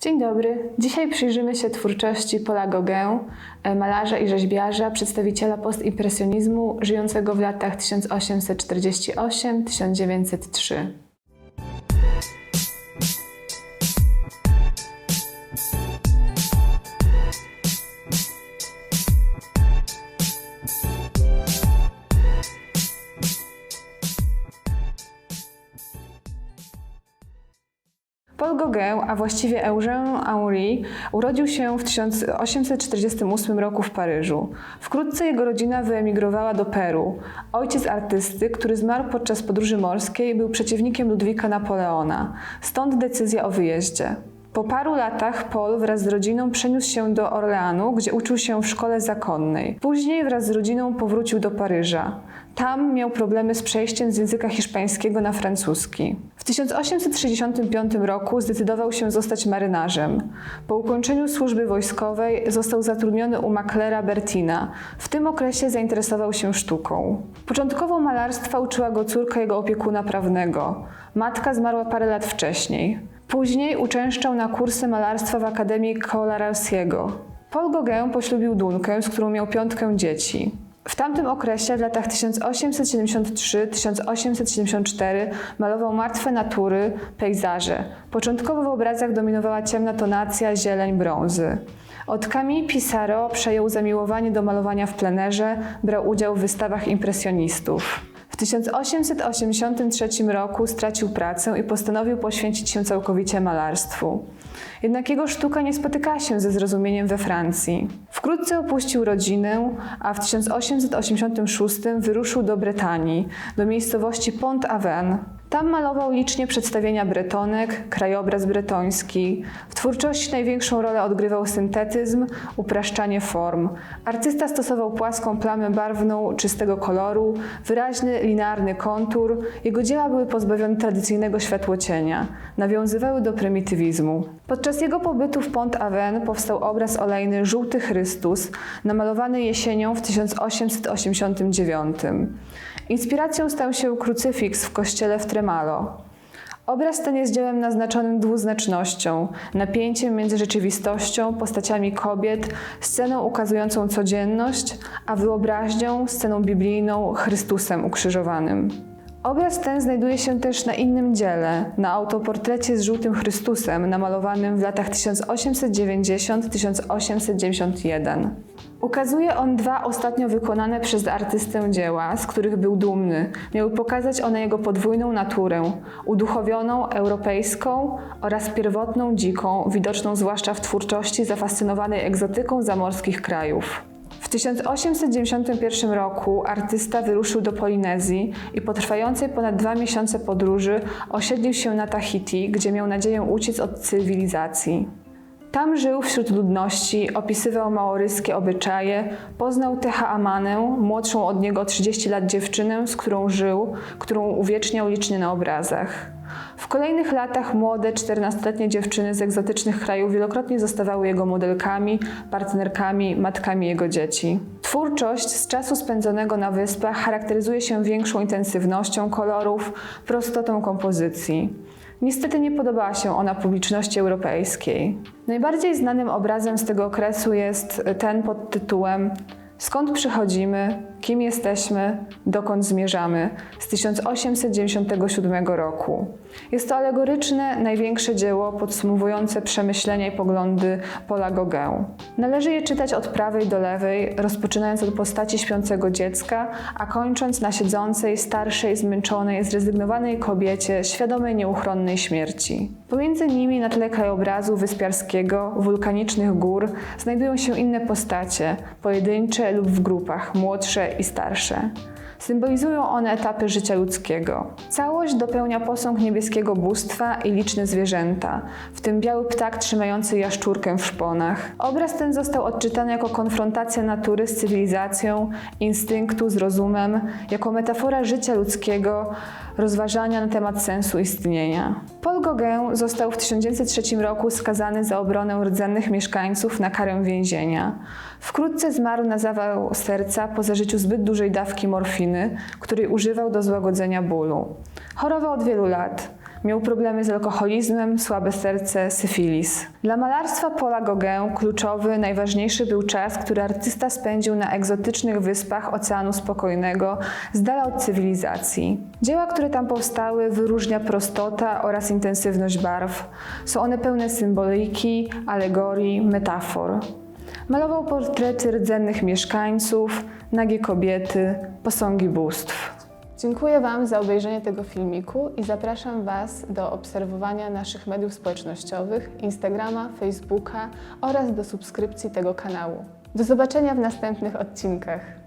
Dzień dobry. Dzisiaj przyjrzymy się twórczości Paula Gauguin, e, malarza i rzeźbiarza, przedstawiciela postimpresjonizmu, żyjącego w latach 1848-1903. Gauguin, a właściwie Eugène Henri, urodził się w 1848 roku w Paryżu. Wkrótce jego rodzina wyemigrowała do Peru. Ojciec artysty, który zmarł podczas podróży morskiej, był przeciwnikiem Ludwika Napoleona. Stąd decyzja o wyjeździe. Po paru latach Paul wraz z rodziną przeniósł się do Orleanu, gdzie uczył się w szkole zakonnej. Później wraz z rodziną powrócił do Paryża. Tam miał problemy z przejściem z języka hiszpańskiego na francuski. W 1865 roku zdecydował się zostać marynarzem. Po ukończeniu służby wojskowej został zatrudniony u maklera Bertina. W tym okresie zainteresował się sztuką. Początkowo malarstwa uczyła go córka jego opiekuna prawnego. Matka zmarła parę lat wcześniej. Później uczęszczał na kursy malarstwa w Akademii Colarasiego. Paul Gauguin poślubił Dunkę, z którą miał piątkę dzieci. W tamtym okresie, w latach 1873-1874, malował martwe natury, pejzaże. Początkowo w obrazach dominowała ciemna tonacja, zieleń, brązy. Od Camille Pissarro przejął zamiłowanie do malowania w plenerze, brał udział w wystawach impresjonistów. W 1883 roku stracił pracę i postanowił poświęcić się całkowicie malarstwu. Jednak jego sztuka nie spotykała się ze zrozumieniem we Francji. Wkrótce opuścił rodzinę, a w 1886 wyruszył do Brytanii, do miejscowości Pont-Aven. Tam malował licznie przedstawienia bretonek, krajobraz bretoński. W twórczości największą rolę odgrywał syntetyzm, upraszczanie form. Artysta stosował płaską plamę barwną, czystego koloru, wyraźny, linearny kontur. Jego dzieła były pozbawione tradycyjnego światłocienia. Nawiązywały do prymitywizmu. Podczas jego pobytu w Pont-Aven powstał obraz olejny Żółty Chrystus, namalowany jesienią w 1889. Inspiracją stał się krucyfiks w kościele w Obraz ten jest dziełem naznaczonym dwuznacznością, napięciem między rzeczywistością, postaciami kobiet, sceną ukazującą codzienność, a wyobraźnią, sceną biblijną, Chrystusem ukrzyżowanym. Obraz ten znajduje się też na innym dziele, na autoportrecie z żółtym Chrystusem, namalowanym w latach 1890-1891. Ukazuje on dwa ostatnio wykonane przez artystę dzieła, z których był dumny. Miały pokazać one jego podwójną naturę, uduchowioną, europejską oraz pierwotną, dziką, widoczną zwłaszcza w twórczości zafascynowanej egzotyką zamorskich krajów. W 1891 roku artysta wyruszył do Polinezji i po trwającej ponad dwa miesiące podróży osiedlił się na Tahiti, gdzie miał nadzieję uciec od cywilizacji. Tam żył wśród ludności, opisywał maoryskie obyczaje, poznał Teha Amanę, młodszą od niego o 30 lat dziewczynę, z którą żył, którą uwieczniał licznie na obrazach. W kolejnych latach młode, 14-letnie dziewczyny z egzotycznych krajów wielokrotnie zostawały jego modelkami, partnerkami, matkami jego dzieci. Twórczość z czasu spędzonego na wyspach charakteryzuje się większą intensywnością kolorów, prostotą kompozycji. Niestety nie podobała się ona publiczności europejskiej. Najbardziej znanym obrazem z tego okresu jest ten pod tytułem Skąd przychodzimy, kim jesteśmy, dokąd zmierzamy z 1897 roku. Jest to alegoryczne, największe dzieło podsumowujące przemyślenia i poglądy Paula Gauguin. Należy je czytać od prawej do lewej, rozpoczynając od postaci śpiącego dziecka, a kończąc na siedzącej, starszej, zmęczonej, zrezygnowanej kobiecie, świadomej nieuchronnej śmierci. Pomiędzy nimi na tle krajobrazu wyspiarskiego, wulkanicznych gór znajdują się inne postacie, pojedyncze lub w grupach, i starsze. Symbolizują one etapy życia ludzkiego. Całość dopełnia posąg niebieskiego bóstwa i liczne zwierzęta, w tym biały ptak trzymający jaszczurkę w szponach. Obraz ten został odczytany jako konfrontacja natury z cywilizacją, instynktu z rozumem, jako metafora życia ludzkiego, rozważania na temat sensu istnienia. Paul Gauguin został w 1903 roku skazany za obronę rdzennych mieszkańców na karę więzienia. Wkrótce zmarł na zawał serca po zażyciu zbyt dużej dawki morfiny, której używał do złagodzenia bólu. Chorował od wielu lat. Miał problemy z alkoholizmem, słabe serce, syfilis. Dla malarstwa Paula Gauguin kluczowy, najważniejszy był czas, który artysta spędził na egzotycznych wyspach Oceanu Spokojnego, z dala od cywilizacji. Dzieła, które tam powstały, wyróżnia prostota oraz intensywność barw. Są one pełne symboliki, alegorii, metafor. Malował portrety rdzennych mieszkańców, nagie kobiety, posągi bóstw. Dziękuję Wam za obejrzenie tego filmiku i zapraszam Was do obserwowania naszych mediów społecznościowych, Instagrama, Facebooka oraz do subskrypcji tego kanału. Do zobaczenia w następnych odcinkach.